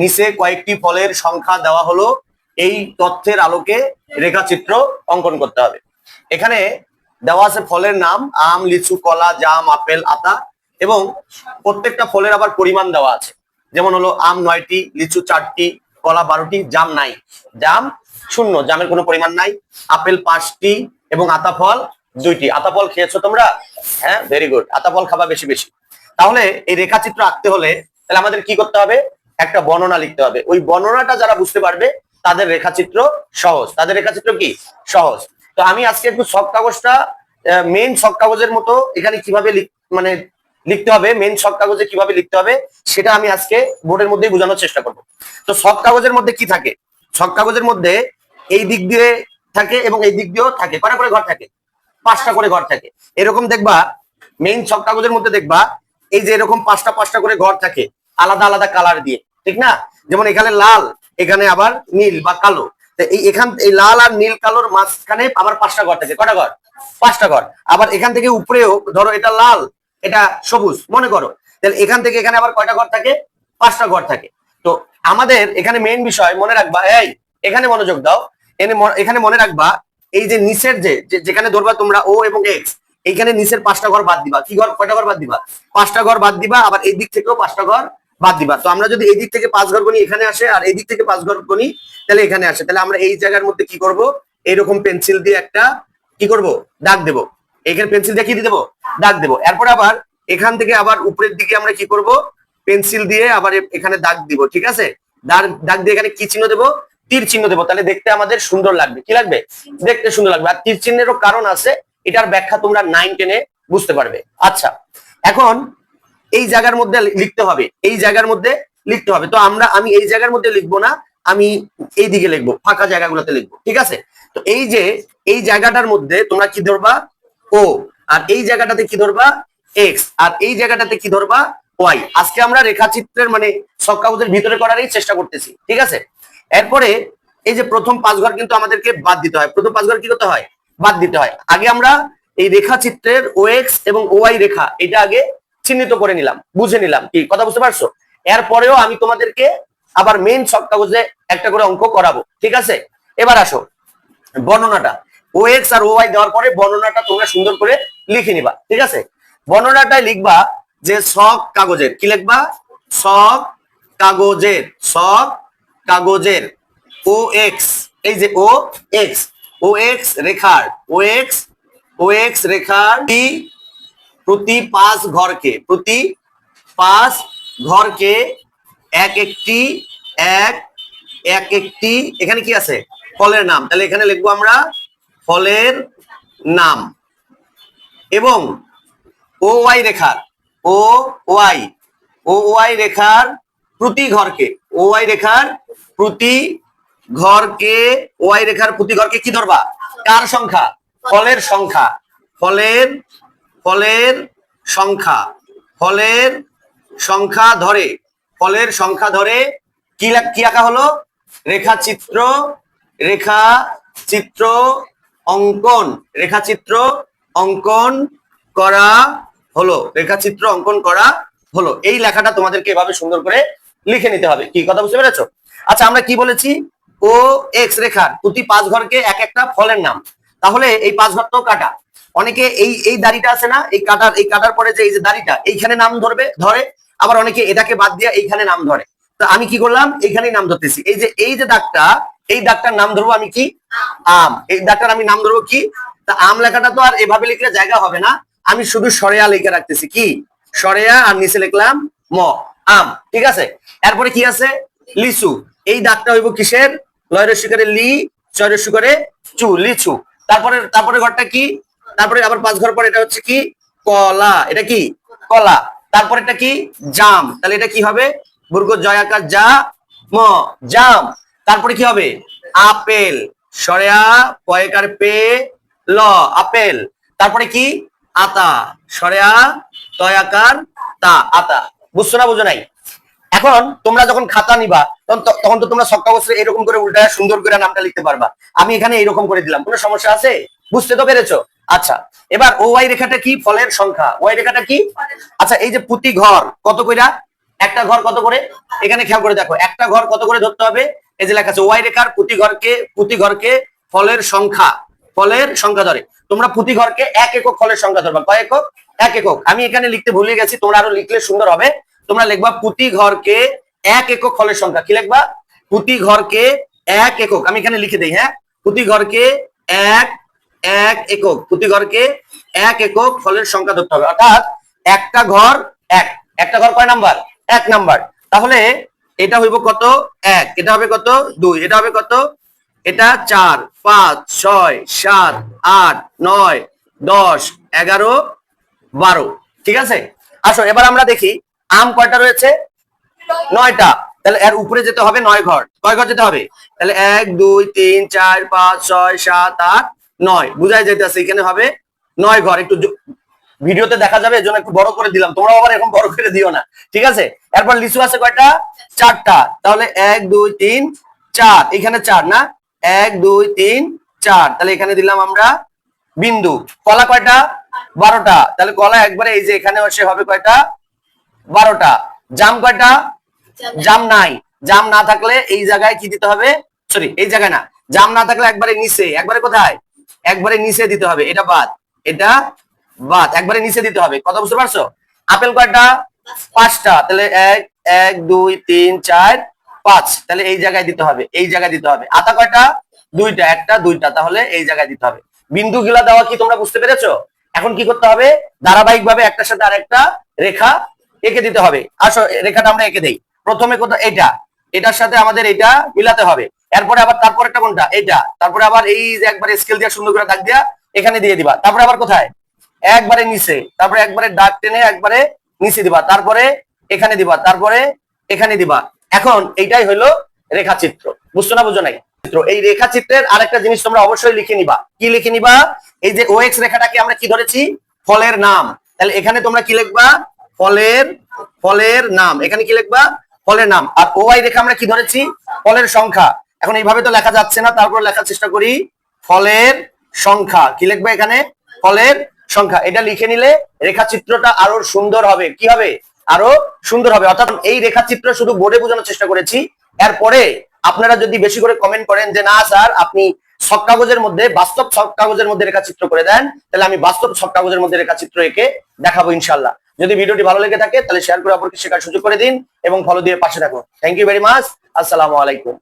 নিচে কয়েকটি ফলের সংখ্যা দেওয়া হলো। এই তথ্যের আলোকে রেখাচিত্র অঙ্কন করতে হবে। এখানে দেওয়া আছে ফলের নাম, আম, লিচু, কলা, জাম, আপেল, আতা এবং প্রত্যেকটা ফলের আবার পরিমাণ দেওয়া আছে। যেমন হলো আম নয়টি, লিচু চারটি, কলা বারোটি, জাম নাই। জাম শূন্য, জামের কোনো পরিমাণ নাই। আপেল পাঁচটি এবং আতা ফল দুইটি। আতা ফল খেয়েছো তোমরা? হ্যাঁ ভেরি গুড আতা ফল খাবা বেশি বেশি। তাহলে এই রেখাচিত্র আঁকতে হলে তাহলে আমাদের কি করতে হবে? একটা বর্ণনা লিখতে হবে। ওই বর্ণনাটা যারা বুঝতে পারবে, তাদের রেখাচিত্র সহজ। তাদের রেখাচিত্র কি? সহজ। তো আমি আজকে একটু সব কাগজটা মেন সব কাগজের মতো এখানে কীভাবে মানে লিখতে হবে মেন সব কাগজে কীভাবে লিখতে হবে, সেটা আমি আজকে বোর্ডের মধ্যেই বোঝানোর চেষ্টা করব। তো সব কাগজের মধ্যে কি থাকে? সব কাগজের মধ্যে এই দিক দিয়ে থাকে এবং এই দিক দিয়েও থাকে। কটা করে ঘর থাকে? পাঁচটা করে ঘর থাকে। এরকম দেখবা মেইন সব কাগজের মধ্যে দেখবা, এই যে এরকম পাঁচটা পাঁচটা করে ঘর থাকে, আলাদা আলাদা কালার দিয়ে। ঠিক না? যেমন এখানে লাল, এখানে আবার নীল বা কালো। এখান, এই লাল আর নীল কালোর মাঝখানে আবার পাঁচটা ঘর থাকে। কটা ঘর? পাঁচটা ঘর। আবার এখান থেকে উপরেও, ধরো এটা লাল, এটা সবুজ, মনে করো। তাহলে এখান থেকে এখানে আবার কয়টা ঘর থাকে? পাঁচটা ঘর থাকে। তো আমাদের এখানে মেইন বিষয় মনে রাখবা, এই, এখানে মনোযোগ দাও। এনে এখানে মনে রাখবা, এই যে নিচের যে- যেখানে ধরবা তোমরা ও এবং এক্স এইখানে নিচের পাঁচটা ঘর বাদ দিবা। কি ঘর? কয়টা ঘর বাদ দিবা? পাঁচটা ঘর বাদ দিবা, আবার এই দিক থেকেও পাঁচটা ঘর বাদ দিবা। তো আমরা যদি এই দিক থেকে পাঁচ ঘর গণি এখানে আসে আর এই দিক থেকে পাঁচ ঘর গণি তাহলে এখানে আসে। তাহলে আমরা এই জায়গার মধ্যে কি করব? এইরকম পেন্সিল দিয়ে একটা কি করব? দাগ দেব। এখানে পেন্সিল দিয়ে কি দিয়ে দেবো? দাগ দেবো। এরপর আবার এখান থেকে আবার উপরের দিকে আমরা কি করব? পেন্সিল দিয়ে আবার এখানে দাগ দিব, ঠিক আছে? দাগ দাগ দিয়ে এখানে কি চিহ্ন দেবো? তীর চিহ্ন দেবো। তাহলে দেখতে আমাদের সুন্দর লাগবে। কি লাগবে? দেখতে সুন্দর লাগবে। আর তীর চিহ্নেরও কারণ আছে। এটার ব্যাখ্যা তোমরা নাইন টেনে বুঝতে পারবে। আচ্ছা এখন এই জায়গার মধ্যে লিখতে হবে, এই জায়গার মধ্যে লিখতে হবে। তো আমরা, আমি এই জায়গার মধ্যে লিখব না, আমি এই দিকে লিখব, ফাঁকা জায়গাগুলোতে লিখব, ঠিক আছে? তো এই যে, এই জায়গাটার মধ্যে তোমরা কি ধরবা? ও, আর এই জায়গাটাতে কি ধরবা? এক্স আর এই জায়গাটাতে কি ধরবা? ওয়াই আজকে আমরা রেখাচিত্রের মানে সব কাগজের ভিতরে করারই চেষ্টা করতেছি, ঠিক আছে? এরপরে এই যে প্রথম পাঁচ ঘর কিন্তু আমাদেরকে বাদ দিতে হয়। প্রথম পাঁচ ঘর কি করতে হয়? বাদ দিতে হয়। আগে আমরা এই রেখাচিত্রের ও এক্স এবং ওয়াই রেখা, এটা আগে চিহ্নিত করে নিলাম, বুঝে নিলাম। কি, কথা বুঝতে পারছ? এরপরেও আমি তোমাদেরকে আবার মেইন সব কাগজে একটা করে অঙ্ক করাবো, ঠিক আছে? এবার আসো, বর্ণনাটা। ও এক্স আর ওয়াই দেওয়ার পরে বর্ণনাটা তোমরা সুন্দর করে লিখে নিবা, ঠিক আছে? বর্ণনাটায় লিখবা যে সব কাগজের, কি লিখবা? সব কাগজের সব কাগজের ও এক্স এই যে ও এক্স ও এক্স রেখার ও এক্স ও এক্স রেখার টি প্রতি পাঁচ ঘরকে, প্রতি পাঁচ ঘরকে এক একটি, এক এক একটি, এখানে কি আছে? ফলের নাম। তাহলে এখানে লিখব আমরা ফলের নাম। এবং ও ওয়াই রেখার ও ওয়াই ও ওয়াই রেখার প্রতি ঘরকে ও ওয়াই রেখার প্রতি ঘরকে ওয়াই রেখার প্রতি ঘরকে কি ধরবা? কার সংখ্যা? ফলের সংখ্যা। ফলের ফলের সংখ্যা। ফলের সংখ্যা ধরে। ফলের সংখ্যা ধরে কি কি আঁকা হলো? রেখাচিত্র রেখা চিত্র অঙ্কন। রেখাচিত্র অঙ্কন করা হলো। রেখাচিত্র অঙ্কন করা হলো। এই লেখাটা তোমাদেরকে এভাবে সুন্দর করে লিখে নিতে হবে। কি কথা বুঝতে পেরেছ? আচ্ছা আমরা কি বলেছি? ও এক্স রেখার। প্রতি পাঁচ ঘরকে এক একটা ফলের নাম। তাহলে এই পাঁচ ঘর তো কাটা। অনেকে এই এই দাড়িটা আছে না, এই কাটার এই কাটার পরে যে এই যে দাড়িটা, এইখানে নাম ধরবে, ধরে। আবার অনেকে এটাকে বাদ দিয়ে এইখানে নাম ধরে। তো আমি কি করলাম? এইখানেই নাম ধরতেছি। এই যে এই যে দাগটা, এই দাগটার নাম ধরবো আমি কি? আম। এই দাগটার আমি নাম ধরবো কি? তা আম লেখাটা তো আর এভাবে লিখলে জায়গা হবে না। আমি শুধু সরেয়া লিখে রাখতেছি। কি? সরেয়া আর নিচে লিখলাম ম। আম। ঠিক আছে? এরপরে কি আছে? লিচু। এই দাগটা হইব কিসের? লয়ের শিকারে লি চয়ের শিকারে চু, লিচু। তারপরে তারপরে ঘরটা কি? তারপরে আবার পাঁচ ঘর পরে এটা হচ্ছে কি? কলা। এটা কি? কলা। তারপরে এটা কি? জাম। তাহলে এটা কি হবে? বুর্গ জয়াকার যা ম। জাম। তারপরে কি হবে? আপেল। সরেয়া, পয়কার পে, ল। আপেল। তারপরে কি? আতা। সরেয়া তয়াকার তা। আতা। বুঝছ না, বুঝো নাই? এখন তোমরা যখন খাতা নিবা, তখন তো- তোমরা সব কাগজে এরকম করে উল্টায় সুন্দর করে নামটা লিখতে পারবা। আমি এখানে এরকম করে দিলাম। কোনো সমস্যা আছে? বুঝতে তো পেরেছ? আচ্ছা এবার ও ওয়াই রেখাটা কি? ফলের সংখ্যা। ওয়াই রেখাটা কি? আচ্ছা এই যে প্রতি ঘর কত কইরা? একটা ঘর কত করে? এখানে খেয়াল করে দেখো একটা ঘর কত করে ধরতে হবে? এই যে লেখা আছে ওয়াই রেখার প্রতি ঘরকে প্রতি ঘরকে ফলের সংখ্যা। ফলের সংখ্যা ধরে। তোমরা প্রতি ঘরকে এক একক ফলের সংখ্যা ধরবা। কয় একক? এক একক। আমি এখানে লিখতে ভুলে গেছি তোমরা আরও লিখলে সুন্দর হবে। তোমরা লিখবা প্রতি ঘরকে এক একক ফলের সংখ্যা। কি লিখবা? প্রতি ঘরকে এক একক। আমি এখানে লিখে দিই হ্যাঁ? প্রতি ঘরকে এক এক একক প্রতি ঘরকে এক একক ফলের সংখ্যা ধরতে হবে। অর্থাৎ একটা ঘর এক। একটা ঘর কয় নাম্বার? এক নাম্বার। তাহলে এটা হইব কত? এক। এটা হবে কত? দুই। এটা হবে কত? এটা চার। পাঁচ, ছয়, সাত, আট, নয়, দশ, এগারো, বারো। ঠিক আছে? আসো, এবার আমরা দেখি আম কয়টা রয়েছে? নয়টা। তাহলে এর উপরে যেতে হবে নয় ঘর। কয় ঘর যেতে হবে? তাহলে এক, দুই, তিন, চার, পাঁচ, ছয়, সাত, আট নয় বুঝাই যেতেছে এখানে হবে নয় ঘর একটু ভিডিওতে দেখা যাবে এজন্য একটু বড় করে দিলাম। তোমরা আবার এখন বড় করে দিও না ঠিক আছে? এরপর লিচু আছে কয়টা? চারটা। তাহলে এক দুই তিন চার। এখানে চার না? এক দুই তিন চার। তাহলে এখানে দিলাম আমরা বিন্দু। কলা কয়টা? বারোটা। তাহলে কলা একবারে এই যে এখানে এসে হবে কয়টা? বারোটা। জাম কয়টা? জাম নাই। জাম না থাকলে এই জায়গায় কি দিতে হবে? সরি এই জায়গায় না। জাম না থাকলে একবারে নিচে। একবারে কোথায়? একবারে নিচে দিতে হবে, এটা বাদ। এটা বাদ, একবারে নিচে দিতে হবে। কত বুঝতে পারছ? আপেল কয়টা? পাঁচটা। তাহলে এক এক, দুই, তিন, চার, পাঁচ। তাহলে এই জায়গায় দিতে হবে, এই জায়গায় দিতে হবে। আতা কয়টা? দুইটা, একটা, দুইটা। তাহলে এই জায়গায় দিতে হবে। বিন্দু গিলা দেওয়া কি তোমরা বুঝতে পেরেছ? এখন কি করতে হবে? ধারাবাহিক ভাবে একটার সাথে আর একটা রেখা এঁকে দিতে হবে। আসো, রেখাটা আমরা এঁকে দেই। প্রথমে কোথাও এটা এটার সাথে আমাদের এটা মিলাতে হবে। এরপরে আবার তারপর একটা কোনটা? এটা তারপরে আবার এই যে একবারে স্কেল দিয়ে সুন্দর করে দাগ দিয়া এখানে দিয়ে দিবা। তারপরে আবার কোথায়? একবারে নিচে। তারপরে একবারে দাগ টেনে একবারে নিচে দিবা। তারপরে এখানে দিবা। তারপরে এখানে দিবা। এখন এইটাই হলো রেখাচিত্র। বুঝছ না, বুঝো নাই? এই রেখাচিত্রের আরেকটা জিনিস তোমরা অবশ্যই লিখে নিবা। কি লিখে নিবা? এই যে ওএক্স রেখাটাকে আমরা কি ধরেছি? ফলের নাম। তাহলে এখানে তোমরা কি লিখবা? ফলের ফলের নাম। এখানে কি লিখবা? ফলের নাম। আর ওয়াই রেখা আমরা কি ধরেছি? ফলের সংখ্যা। এখন এইভাবে তো লেখা যাচ্ছে না, তারপর লেখার চেষ্টা করি। ফলের সংখ্যা, কি লিখবে এখানে? ফলের সংখ্যা, এটা লিখে নিলে রেখাচিত্রটা আরও সুন্দর হবে। কি হবে? আরও সুন্দর হবে। অর্থাৎ এই রেখাচিত্র শুধু বোর্ডে বোঝানোর চেষ্টা করেছি। এরপরে আপনারা যদি বেশি করে কমেন্ট করেন যে, না স্যার, আপনি সব কাগজের মধ্যে, বাস্তব সব কাগজের মধ্যে রেখাচিত্র করে দেন, তাহলে আমি বাস্তব সব কাগজের মধ্যে রেখাচিত্র এঁকে দেখাবো ইনশাল্লাহ যদি ভিডিওটি ভালো লেগে থাকে, তাহলে শেয়ার করে অপরকে শেখার সুযোগ করে দিন এবং ফলো দিয়ে পাশে থাকুন। থ্যাংক ইউ ভেরি মাচ আসসালামু আলাইকুম।